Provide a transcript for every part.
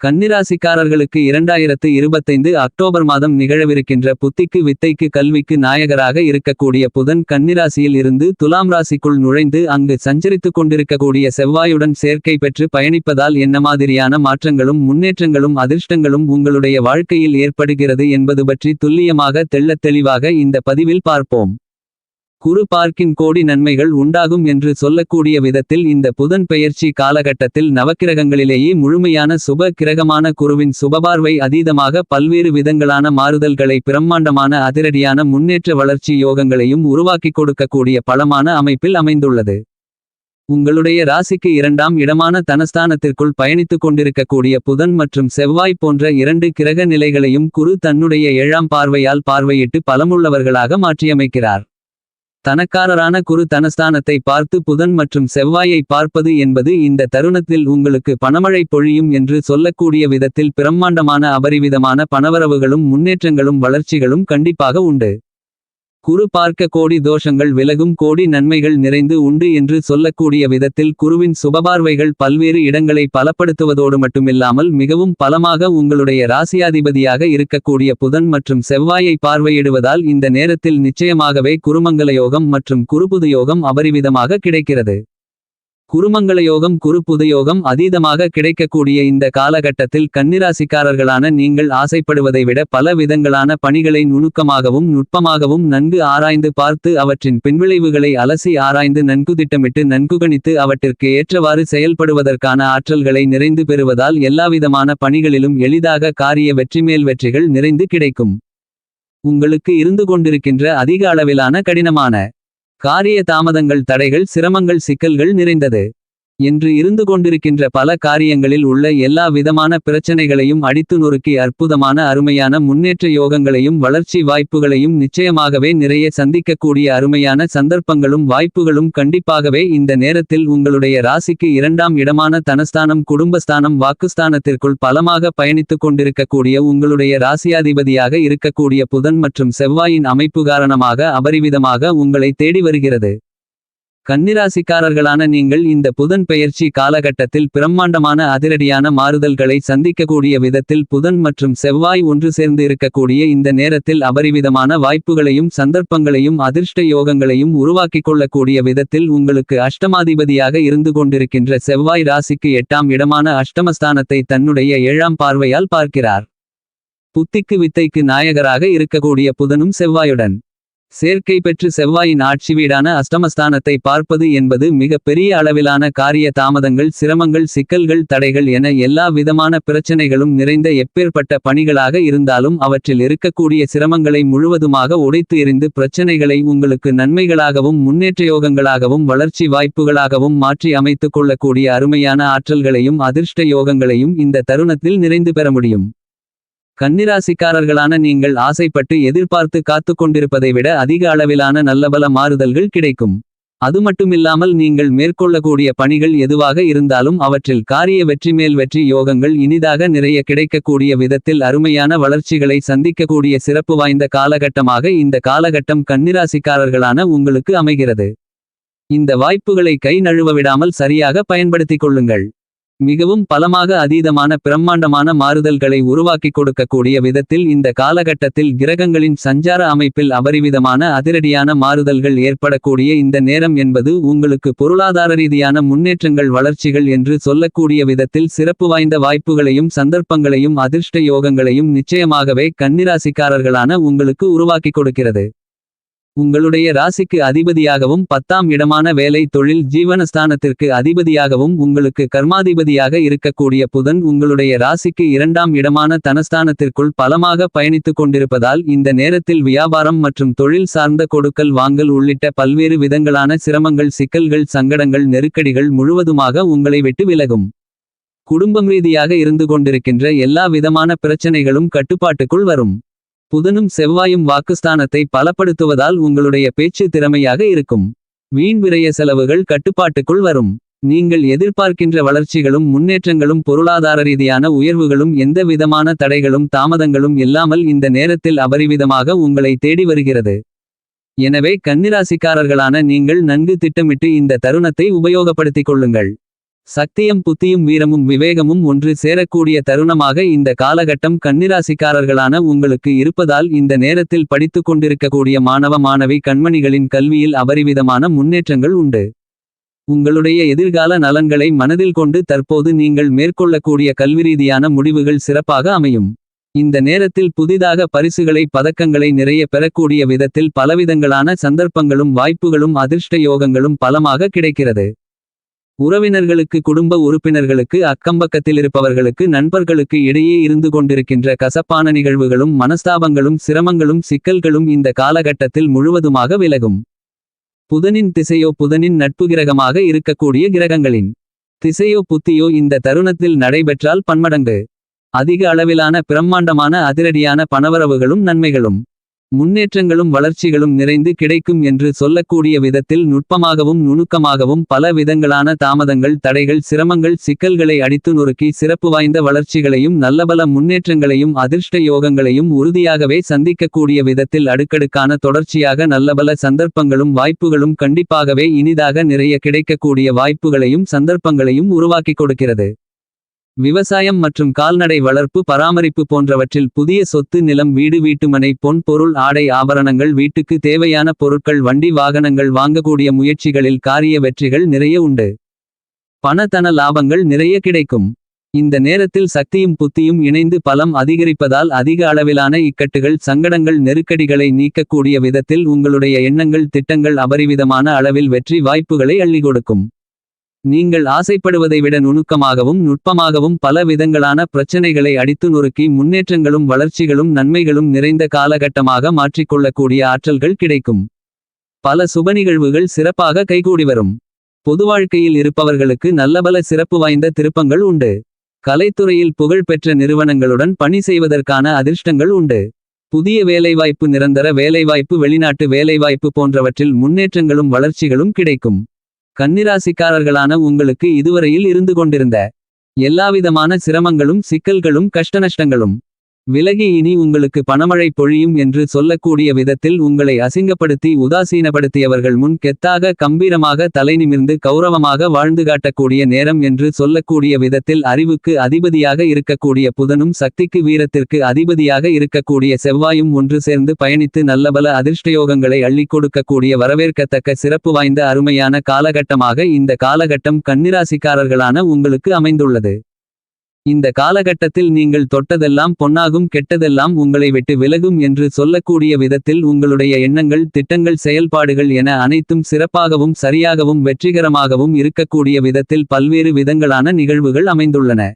கன்னிராசிக்காரர்களுக்கு இரண்டாயிரத்து இருபத்தைந்து அக்டோபர் மாதம் நிகழவிருக்கின்ற புத்திக்கு வித்தைக்கு கல்விக்கு நாயகராக இருக்கக்கூடிய புதன் கன்னிராசியில் இருந்து துலாம் ராசிக்குள் நுழைந்து அங்கு சஞ்சரித்துக் கொண்டிருக்கக்கூடிய செவ்வாயுடன் சேர்க்கை பெற்று பயணிப்பதால் என்ன மாதிரியான மாற்றங்களும் முன்னேற்றங்களும் அதிர்ஷ்டங்களும் உங்களுடைய வாழ்க்கையில் ஏற்படுகிறது என்பது பற்றி துல்லியமாக தெள்ளத் தெளிவாக இந்த பதிவில் பார்ப்போம். குரு பார்க்கின் கோடி நன்மைகள் உண்டாகும் என்று சொல்லக்கூடிய விதத்தில் இந்த புதன் பெயர்ச்சி காலகட்டத்தில் நவக்கிரகங்களிலேயே முழுமையான சுப கிரகமான குருவின் சுபபார்வை அதீதமாக பல்வேறு விதங்களான மாறுதல்களை பிரம்மாண்டமான அதிரடியான முன்னேற்ற வளர்ச்சி யோகங்களையும் உருவாக்கிக் கொடுக்கக்கூடிய பலமான அமைப்பில் அமைந்துள்ளது. உங்களுடைய ராசிக்கு இரண்டாம் இடமான தனஸ்தானத்திற்குள் பயணித்துக் கொண்டிருக்கக்கூடிய புதன் மற்றும் செவ்வாய் போன்ற இரண்டு கிரக நிலைகளையும் குரு தன்னுடைய ஏழாம் பார்வையால் பார்வையிட்டு பலமுள்ளவர்களாக மாற்றியமைக்கிறார். தனக்காரரான குரு தனஸ்தானத்தை பார்த்து புதன் மற்றும் செவ்வாயை பார்ப்பது என்பது இந்த தருணத்தில் உங்களுக்கு பணமழை பொழியும் என்று சொல்லக்கூடிய விதத்தில் பிரம்மாண்டமான அபரிவிதமான பணவரவுகளும் முன்னேற்றங்களும் வளர்ச்சிகளும் கண்டிப்பாக உண்டு. குரு பார்க்க கோடி தோஷங்கள் விலகும் கோடி நன்மைகள் நிறைந்து உண்டு என்று சொல்லக்கூடிய விதத்தில் குருவின் சுபபார்வைகள் பல்வேறு இடங்களை பலப்படுத்துவதோடு மட்டுமில்லாமல் மிகவும் பலமாக உங்களுடைய ராசியாதிபதியாக இருக்கக்கூடிய புதன் மற்றும் செவ்வாயை பார்வையிடுவதால் இந்த நேரத்தில் நிச்சயமாகவே குருமங்கல யோகம் மற்றும் குருபுது யோகம் அபரிவிதமாக கிடைக்கிறது. குருமங்கள யோகம் குருப்புத அதீதமாக கிடைக்கக்கூடிய இந்த காலகட்டத்தில் கன்னிராசிக்காரர்களான நீங்கள் ஆசைப்படுவதை விட பல விதங்களான பணிகளை நுணுக்கமாகவும் நுட்பமாகவும் நன்கு ஆராய்ந்து பார்த்து அவற்றின் பின்விளைவுகளை அலசி ஆராய்ந்து நன்கு திட்டமிட்டு நன்கு கணித்து அவற்றிற்கு ஏற்றவாறு செயல்படுவதற்கான ஆற்றல்களை நிறைந்து பெறுவதால் எல்லாவிதமான பணிகளிலும் எளிதாக காரிய வெற்றி மேல் வெற்றிகள் நிறைந்து கிடைக்கும். உங்களுக்கு இருந்து கொண்டிருக்கின்ற அதிக அளவிலான கடினமான காரிய தாமதங்கள் தடைகள் சிரமங்கள் சிக்கல்கள் நிறைந்தது. என்று இருந்து கொண்டிருக்கின்ற பல காரியங்களில் உள்ள எல்லா விதமான பிரச்சனைகளையும் அடித்து நொறுக்கி அற்புதமான அருமையான முன்னேற்ற யோகங்களையும் வளர்ச்சி வாய்ப்புகளையும் நிச்சயமாகவே நிறைய சந்திக்கக்கூடிய அருமையான சந்தர்ப்பங்களும் வாய்ப்புகளும் கண்டிப்பாகவே இந்த நேரத்தில் உங்களுடைய ராசிக்கு இரண்டாம் இடமான தனஸ்தானம் குடும்பஸ்தானம் வாக்குஸ்தானத்திற்குள் பலமாக பயணித்துக் கொண்டிருக்கக்கூடிய உங்களுடைய ராசியாதிபதியாக இருக்கக்கூடிய புதன் மற்றும் செவ்வாயின் அமைப்பு காரணமாக அபரிவிதமாக உங்களை தேடி வருகிறது. கன்னிராசிக்காரர்களான நீங்கள் இந்த புதன் பெயர்ச்சி காலகட்டத்தில் பிரம்மாண்டமான அதிரடியான மாறுதல்களை சந்திக்கக்கூடிய விதத்தில் புதன் மற்றும் செவ்வாய் ஒன்று சேர்ந்து இருக்கக்கூடிய இந்த நேரத்தில் அபரிவிதமான வாய்ப்புகளையும் சந்தர்ப்பங்களையும் அதிர்ஷ்ட யோகங்களையும் உருவாக்கிக் கொள்ளக்கூடிய விதத்தில் உங்களுக்கு அஷ்டமாதிபதியாக இருந்து கொண்டிருக்கின்ற செவ்வாய் ராசிக்கு எட்டாம் இடமான அஷ்டமஸ்தானத்தை தன்னுடைய ஏழாம் பார்வையால் பார்க்கிறார். புத்திக்கு வித்தைக்கு நாயகராக இருக்கக்கூடிய புதனும் செவ்வாயுடன். சேர்க்கை பெற்று செவ்வாயின் ஆட்சி வீடான அஷ்டமஸ்தானத்தை பார்ப்பது என்பது மிக பெரிய அளவிலான காரிய தாமதங்கள் சிரமங்கள் சிக்கல்கள் தடைகள் என எல்லா விதமான பிரச்சனைகளும் நிறைந்த எப்பேற்பட்ட பணிகளாக இருந்தாலும் அவற்றில் இருக்கக்கூடிய சிரமங்களை முழுவதுமாக உடைத்து எறிந்து பிரச்சனைகளை உங்களுக்கு நன்மைகளாகவும் முன்னேற்ற யோகங்களாகவும் வளர்ச்சி வாய்ப்புகளாகவும் மாற்றி அமைத்துக் கொள்ளக்கூடிய அருமையான ஆற்றல்களையும் அதிர்ஷ்ட யோகங்களையும் இந்த தருணத்தில் நிறைந்து பெற முடியும். கன்னிராசிக்காரர்களான நீங்கள் ஆசைப்பட்டு எதிர்பார்த்து காத்து கொண்டிருப்பதை விட அதிக அளவிலான நல்லபல மாறுதல்கள் கிடைக்கும். அது மட்டுமில்லாமல் நீங்கள் மேற்கொள்ளக்கூடிய பணிகள் எதுவாக இருந்தாலும் அவற்றில் காரிய வெற்றி மேல் வெற்றி யோகங்கள் இனிதாக நிறைய கிடைக்கக்கூடிய விதத்தில் அருமையான வளர்ச்சிகளை சந்திக்கக்கூடிய சிறப்பு வாய்ந்த காலகட்டமாக இந்த காலகட்டம் கன்னிராசிக்காரர்களான உங்களுக்கு அமைகிறது. இந்த வாய்ப்புகளை கை நழுவ விடாமல் சரியாக பயன்படுத்திக் கொள்ளுங்கள். மிகவும் பலமாக அதீதமான பிரம்மாண்டமான மாறுதல்களை உருவாக்கிக் கொடுக்கக்கூடிய விதத்தில் இந்த காலகட்டத்தில் கிரகங்களின் சஞ்சார அமைப்பில் அபரிவிதமான அதிரடியான மாறுதல்கள் ஏற்படக்கூடிய இந்த நேரம் என்பது உங்களுக்கு பொருளாதார ரீதியான முன்னேற்றங்கள் வளர்ச்சிகள் என்று சொல்லக்கூடிய விதத்தில் சிறப்பு வாய்ந்த வாய்ப்புகளையும் சந்தர்ப்பங்களையும் அதிர்ஷ்ட யோகங்களையும் நிச்சயமாகவே கன்னிராசிக்காரர்களான உங்களுக்கு உருவாக்கிக் கொடுக்கிறது. உங்களுடைய ராசிக்கு அதிபதியாகவும் பத்தாம் இடமான வேலை தொழில் ஜீவனஸ்தானத்திற்கு அதிபதியாகவும் உங்களுக்கு கர்மாதிபதியாக இருக்கக்கூடிய புதன் உங்களுடைய ராசிக்கு இரண்டாம் இடமான தனஸ்தானத்திற்குள் பலமாக பயணித்துக் கொண்டிருப்பதால் இந்த நேரத்தில் வியாபாரம் மற்றும் தொழில் சார்ந்த கொடுக்கல் வாங்கல் உள்ளிட்ட பல்வேறு விதங்களான சிரமங்கள் சிக்கல்கள் சங்கடங்கள் நெருக்கடிகள் முழுவதுமாக உங்களை விட்டு விலகும். குடும்பம் ரீதியாக இருந்து கொண்டிருக்கின்ற எல்லா விதமான பிரச்சனைகளும் கட்டுப்பாட்டுக்குள் வரும். புதனும் செவ்வாயும் வாக்குஸ்தானத்தை பலப்படுத்துவதால் உங்களுடைய பேச்சு திறமையாக இருக்கும். வீண் விரய செலவுகள் கட்டுப்பாட்டுக்குள் வரும். நீங்கள் எதிர்பார்க்கின்ற வளர்ச்சிகளும் முன்னேற்றங்களும் பொருளாதார ரீதியான உயர்வுகளும் எந்த விதமான தடைகளும் தாமதங்களும் இல்லாமல் இந்த நேரத்தில் அபரிவிதமாக உங்களை தேடி வருகிறது. எனவே கன்னிராசிக்காரர்களான நீங்கள் நன்கு திட்டமிட்டு இந்த தருணத்தை உபயோகப்படுத்திக் கொள்ளுங்கள். சக்தியும் புத்தியும் வீரமும் விவேகமும் ஒன்று சேரக்கூடிய தருணமாக இந்த காலகட்டம் கன்னிராசிக்காரர்களான உங்களுக்கு இருப்பதால் இந்த நேரத்தில் படித்துக் கொண்டிருக்கக்கூடிய மாணவ மாணவி கண்மணிகளின் கல்வியில் அபரிவிதமான முன்னேற்றங்கள் உண்டு. உங்களுடைய எதிர்கால நலன்களை மனதில் கொண்டு தற்போது நீங்கள் மேற்கொள்ளக்கூடிய கல்விரீதியான முடிவுகள் சிறப்பாக அமையும். இந்த நேரத்தில் புதிதாக பரிசுகளை பதக்கங்களை நிறைய பெறக்கூடிய விதத்தில் பலவிதங்களான சந்தர்ப்பங்களும் வாய்ப்புகளும் அதிர்ஷ்ட யோகங்களும் பலமாக கிடைக்கிறது. உறவினர்களுக்கு குடும்ப உறுப்பினர்களுக்கு அக்கம்பக்கத்திலிருப்பவர்களுக்கு நண்பர்களுக்கு இடையே இருந்து கொண்டிருக்கின்ற கசப்பான நிகழ்வுகளும் மனஸ்தாபங்களும் சிரமங்களும் சிக்கல்களும் இந்த காலகட்டத்தில் முழுவதுமாக விலகும். புதனின் திசையோ புதனின் நட்பு கிரகமாக இருக்கக்கூடிய கிரகங்களின் திசையோ புத்தியோ இந்த தருணத்தில் நடைபெற்றால் பன்மடங்கு. அதிக அளவிலான பிரம்மாண்டமான அதிரடியான பணவரவுகளும் நன்மைகளும். முன்னேற்றங்களும் வளர்ச்சிகளும் நிறைந்து கிடைக்கும் என்று சொல்லக்கூடிய விதத்தில் நுட்பமாகவும் நுணுக்கமாகவும் பல விதங்களான தாமதங்கள் தடைகள் சிரமங்கள் சிக்கல்களை அடித்து நொறுக்கி சிறப்பு வாய்ந்த வளர்ச்சிகளையும் நல்லபல முன்னேற்றங்களையும் அதிர்ஷ்ட யோகங்களையும் உறுதியாகவே சந்திக்கக்கூடிய விதத்தில் அடுக்கடுக்கான தொடர்ச்சியாக நல்லபல சந்தர்ப்பங்களும் வாய்ப்புகளும் கண்டிப்பாகவே இனிதாக நிறைய கிடைக்கக்கூடிய வாய்ப்புகளையும் சந்தர்ப்பங்களையும் உருவாக்கிக் கொடுக்கிறது. விவசாயம் மற்றும் கால்நடை வளர்ப்பு பராமரிப்பு போன்றவற்றில் புதிய சொத்து நிலம் வீடு வீட்டுமனை பொன் பொருள் ஆடை ஆபரணங்கள் வீட்டுக்கு தேவையான பொருட்கள் வண்டி வாகனங்கள் வாங்கக்கூடிய முயற்சிகளில் காரிய வெற்றிகள் நிறைய உண்டு. பணத்தன லாபங்கள் நிறைய கிடைக்கும். இந்த நேரத்தில் சக்தியும் புத்தியும் இணைந்து பலம் அதிகரிப்பதால் அதிக அளவிலான இக்கட்டுகள் சங்கடங்கள் நெருக்கடிகளை நீக்கக்கூடிய விதத்தில் உங்களுடைய எண்ணங்கள் திட்டங்கள் அபரிவிதமான அளவில் வெற்றி வாய்ப்புகளை அள்ளி கொடுக்கும். நீங்கள் ஆசைப்படுவதை விட நுணுக்கமாகவும் நுட்பமாகவும் பல விதங்களான பிரச்சனைகளை அடித்து நொறுக்கி முன்னேற்றங்களும் வளர்ச்சிகளும் நன்மைகளும் நிறைந்த காலகட்டமாக மாற்றிக்கொள்ளக்கூடிய ஆற்றல்கள் கிடைக்கும். பல சுபநிகழ்வுகள் சிறப்பாக கைகூடி வரும். பொதுவாழ்க்கையில் இருப்பவர்களுக்கு நல்லபல சிறப்பு வாய்ந்த திருப்பங்கள் உண்டு. கலைத்துறையில் புகழ் பெற்ற நிறுவனங்களுடன் பணி செய்வதற்கான அதிர்ஷ்டங்கள் உண்டு. புதிய வேலைவாய்ப்பு நிரந்தர வேலைவாய்ப்பு வெளிநாட்டு வேலைவாய்ப்பு போன்றவற்றில் முன்னேற்றங்களும் வளர்ச்சிகளும் கிடைக்கும். கன்னிராசிக்காரர்களான உங்களுக்கு இதுவரையில் இருந்து கொண்டிருந்த எல்லாவிதமான சிரமங்களும் சிக்கல்களும் கஷ்டநஷ்டங்களும் விலகி இனி உங்களுக்கு பணமழை பொழியும் என்று சொல்லக்கூடிய விதத்தில் உங்களை அசிங்கப்படுத்தி உதாசீனப்படுத்தியவர்கள் முன் கெத்தாக கம்பீரமாக தலைநிமிர்ந்து கௌரவமாக வாழ்ந்து காட்டக்கூடிய நேரம் என்று சொல்லக்கூடிய விதத்தில் அறிவுக்கு அதிபதியாக இருக்கக்கூடிய புதனும் சக்திக்கு வீரத்திற்கு அதிபதியாக இருக்கக்கூடிய செவ்வாயும் ஒன்று சேர்ந்து பயணித்து நல்லபல அதிர்ஷ்டயோகங்களை அள்ளிக் கொடுக்கக்கூடிய வரவேற்கத்தக்க சிறப்பு வாய்ந்த அருமையான காலகட்டமாக இந்த காலகட்டம் கன்னிராசிக்காரர்களான உங்களுக்கு அமைந்துள்ளது. இந்த காலகட்டத்தில் நீங்கள் தொட்டதெல்லாம் பொன்னாகும் கெட்டதெல்லாம் உங்களை விட்டு விலகும் என்று சொல்லக்கூடிய விதத்தில் உங்களுடைய எண்ணங்கள் திட்டங்கள் செயல்பாடுகள் என அனைத்தும் சிறப்பாகவும் சரியாகவும் வெற்றிகரமாகவும் இருக்கக்கூடிய விதத்தில் பல்வேறு விதங்களான நிகழ்வுகள் அமைந்துள்ளன.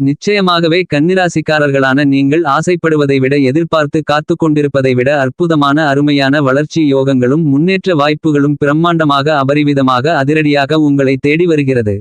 நிச்சயமாகவே கன்னிராசிக்காரர்களான நீங்கள் ஆசைப்படுவதை விட எதிர்பார்த்து காத்து கொண்டிருப்பதை விட அற்புதமான அருமையான வளர்ச்சி யோகங்களும் முன்னேற்ற வாய்ப்புகளும் பிரம்மாண்டமாக அபரிவிதமாக அதிரடியாக உங்களை தேடி வருகிறது.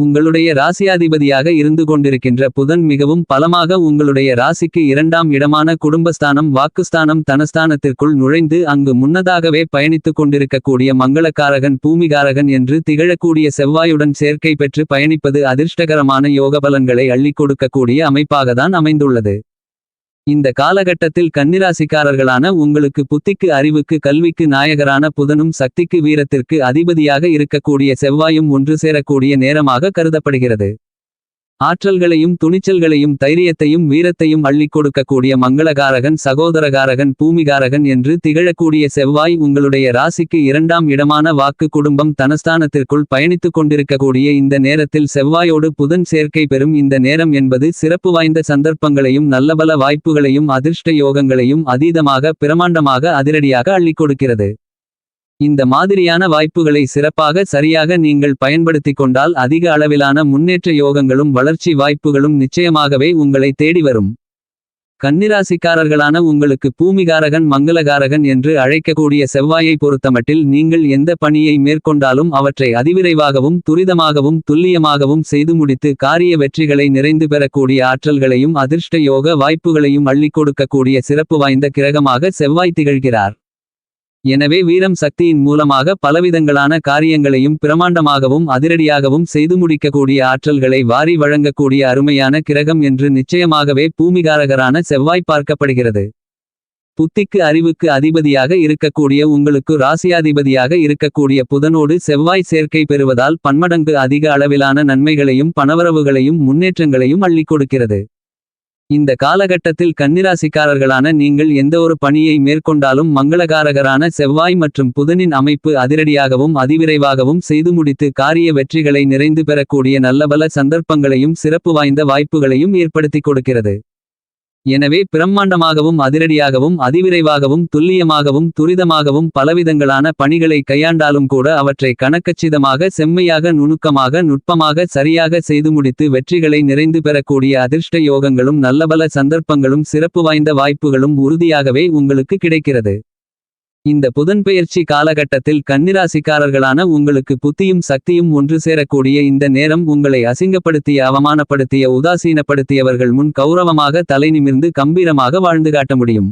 உங்களுடைய ராசியாதிபதியாக இருந்து கொண்டிருக்கின்ற புதன் மிகவும் பலமாக உங்களுடைய ராசிக்கு இரண்டாம் இடமான குடும்பஸ்தானம் வாக்குஸ்தானம் தனஸ்தானத்திற்குள் நுழைந்து அங்கு முன்னதாகவே பயணித்துக் கொண்டிருக்கக்கூடிய மங்களக்காரகன் பூமிகாரகன் என்று திகழக்கூடிய செவ்வாயுடன் சேர்க்கை பெற்று பயணிப்பது அதிர்ஷ்டகரமான யோகபலன்களை அள்ளிக் கொடுக்கக்கூடிய அமைப்பாகத்தான் அமைந்துள்ளது. இந்த காலகட்டத்தில் கன்னிராசிக்காரர்களான உங்களுக்கு புத்திக்கு அறிவுக்கு கல்விக்கு நாயகரான புதனும் சக்திக்கு வீரத்திற்கு அதிபதியாக இருக்கக்கூடிய செவ்வாயும் ஒன்று சேரக்கூடிய நேரமாக கருதப்படுகிறது. ஆற்றல்களையும் துணிச்சல்களையும் தைரியத்தையும் வீரத்தையும் அள்ளிக் கொடுக்கக்கூடிய மங்களகாரகன் சகோதரகாரகன் பூமிகாரகன் என்று திகழக்கூடிய செவ்வாய் உங்களுடைய ராசிக்கு இரண்டாம் இடமான வாக்கு குடும்பம் தனஸ்தானத்திற்குள் பயணித்துக் கொண்டிருக்கக்கூடிய இந்த நேரத்தில் செவ்வாயோடு புதன் சேர்க்கை பெறும் இந்த நேரம் என்பது சிறப்பு வாய்ந்த சந்தர்ப்பங்களையும் நல்லபல வாய்ப்புகளையும் அதிர்ஷ்ட யோகங்களையும் அதீதமாக பிரமாண்டமாக அதிரடியாக அள்ளிக் கொடுக்கிறது. இந்த மாதிரியான வாய்ப்புகளை சிறப்பாக சரியாக நீங்கள் பயன்படுத்திக் கொண்டால் அதிக அளவிலான முன்னேற்ற யோகங்களும் வளர்ச்சி வாய்ப்புகளும் நிச்சயமாகவே உங்களை தேடி வரும். கன்னிராசிக்காரர்களான உங்களுக்கு பூமிகாரகன் மங்களகாரகன் என்று அழைக்கக்கூடிய செவ்வாயை பொறுத்தமட்டில் நீங்கள் எந்த பணியை மேற்கொண்டாலும் அவற்றை அதிவிரைவாகவும் துரிதமாகவும் துல்லியமாகவும் செய்து முடித்து காரிய வெற்றிகளை நிறைந்து பெறக்கூடிய ஆற்றல்களையும் அதிர்ஷ்ட யோக வாய்ப்புகளையும் அள்ளிக் கொடுக்கக்கூடிய சிறப்பு வாய்ந்த கிரகமாக செவ்வாய் திகழ்கிறார். எனவே வீரம் சக்தியின் மூலமாக பலவிதங்களான காரியங்களையும் பிரமாண்டமாகவும் அதிரடியாகவும் செய்து முடிக்கக்கூடிய ஆற்றல்களை வாரி வழங்கக்கூடிய அருமையான கிரகம் என்று நிச்சயமாகவே பூமிகாரகரான செவ்வாய் பார்க்கப்படுகிறது. புத்திக்கு அறிவுக்கு அதிபதியாக இருக்கக்கூடிய உங்களுக்கு ராசியாதிபதியாக இருக்கக்கூடிய புதனோடு செவ்வாய் சேர்க்கை பெறுவதால் பன்மடங்கு அதிக அளவிலான நன்மைகளையும் பணவரவுகளையும் முன்னேற்றங்களையும் அள்ளிக் கொடுக்கிறது இந்த காலகட்டத்தில் கன்னிராசிக்காரர்களான நீங்கள் எந்த ஒரு பணியை மேற்கொண்டாலும் மங்களகாரகரான செவ்வாய் மற்றும் புதனின் அமைப்பு அதிரடியாகவும் அதிவிரைவாகவும் செய்து முடித்து காரிய வெற்றிகளை நிறைந்து பெறக்கூடிய நல்லபல சந்தர்ப்பங்களையும் சிறப்பு வாய்ந்த வாய்ப்புகளையும் ஏற்படுத்திக் கொடுக்கிறது. எனவே பிரம்மாண்டமாகவும் அதிரடியாகவும் அதிவிரைவாகவும் துல்லியமாகவும் துரிதமாகவும் பலவிதங்களான பணிகளை கையாண்டாலும் கூட அவற்றை கணக்கச்சிதமாக செம்மையாக நுணுக்கமாக நுட்பமாக சரியாக செய்து முடித்து வெற்றிகளை நிறைந்து பெறக்கூடிய அதிர்ஷ்ட யோகங்களும் நல்லபல சந்தர்ப்பங்களும் சிறப்பு வாய்ந்த வாய்ப்புகளும் உறுதியாகவே உங்களுக்கு கிடைக்கிறது. இந்த புதன்பெயர்ச்சி காலகட்டத்தில் கன்னிராசிக்காரர்களான உங்களுக்கு புத்தியும் சக்தியும் ஒன்று சேரக்கூடிய இந்த நேரம் உங்களை அசிங்கப்படுத்திய அவமானப்படுத்திய உதாசீனப்படுத்தியவர்கள் முன் கௌரவமாக தலைநிமிர்ந்து கம்பீரமாக வாழ்ந்து காட்ட முடியும்.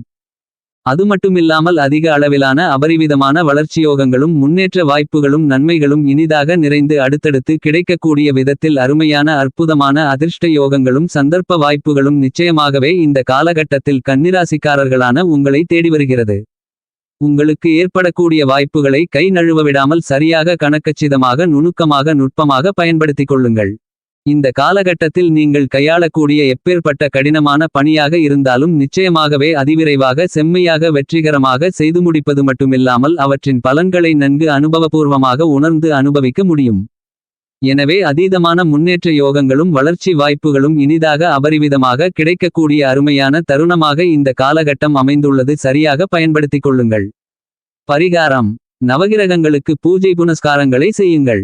அது மட்டுமில்லாமல் அதிக அளவிலான அபரிவிதமான வளர்ச்சியோகங்களும் முன்னேற்ற வாய்ப்புகளும் நன்மைகளும் இனிதாக நிறைந்து அடுத்தடுத்து கிடைக்கக்கூடிய விதத்தில் அருமையான அற்புதமான அதிர்ஷ்ட யோகங்களும் சந்தர்ப்ப வாய்ப்புகளும் நிச்சயமாகவே இந்த காலகட்டத்தில் கன்னிராசிக்காரர்களான உங்களை தேடி வருகிறது. உங்களுக்கு ஏற்படக்கூடிய வாய்ப்புகளை கை நழுவ விடாமல் சரியாக கணக்கச்சிதமாக நுணுக்கமாக நுட்பமாக பயன்படுத்திக் கொள்ளுங்கள். இந்த காலகட்டத்தில் நீங்கள் கையாளக்கூடிய எப்பேற்பட்ட கடினமான பணியாக இருந்தாலும் நிச்சயமாகவே அதிவிரைவாக செம்மையாக வெற்றிகரமாக செய்து முடிப்பது மட்டுமில்லாமல் அவற்றின் பலன்களை நன்கு அனுபவபூர்வமாக உணர்ந்து அனுபவிக்க முடியும். எனவே அதீதமான முன்னேற்ற யோகங்களும் வளர்ச்சி வாய்ப்புகளும் இனிதாக அபரிவிதமாக கிடைக்கக்கூடிய அருமையான தருணமாக இந்த காலகட்டம் அமைந்துள்ளது சரியாக பயன்படுத்திக் கொள்ளுங்கள். பரிகாரம். நவகிரகங்களுக்கு பூஜை புனஸ்காரங்களை செய்யுங்கள்.